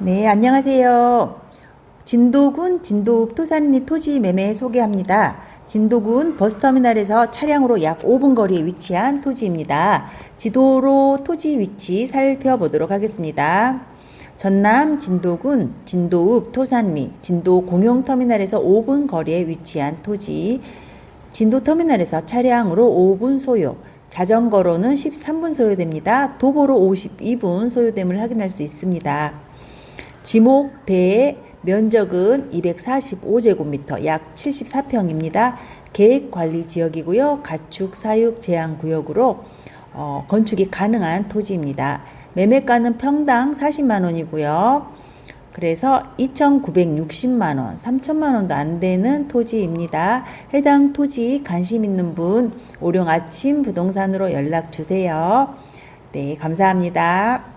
네, 안녕하세요. 진도군 진도읍 토산리 토지 매매 소개합니다. 진도군 버스터미널에서 차량으로 약 5분 거리에 위치한 토지입니다. 지도로 토지 위치 살펴보도록 하겠습니다. 전남 진도군 진도읍 토산리 진도 공용터미널에서 5분 거리에 위치한 토지 진도 터미널에서 차량으로 5분 소요, 자전거로는 13분 소요됩니다. 도보로 52분 소요됨을 확인할 수 있습니다. 지목 대 면적은 245제곱미터 약 74평입니다. 계획 관리 지역이고요. 가축 사육 제한 구역으로 어, 건축이 가능한 토지입니다. 매매가는 평당 40만 원이고요. 그래서 2,960만 원, 3천만 원도 안 되는 토지입니다. 해당 토지 관심 있는 분 오룡 아침 부동산으로 연락 주세요. 네, 감사합니다.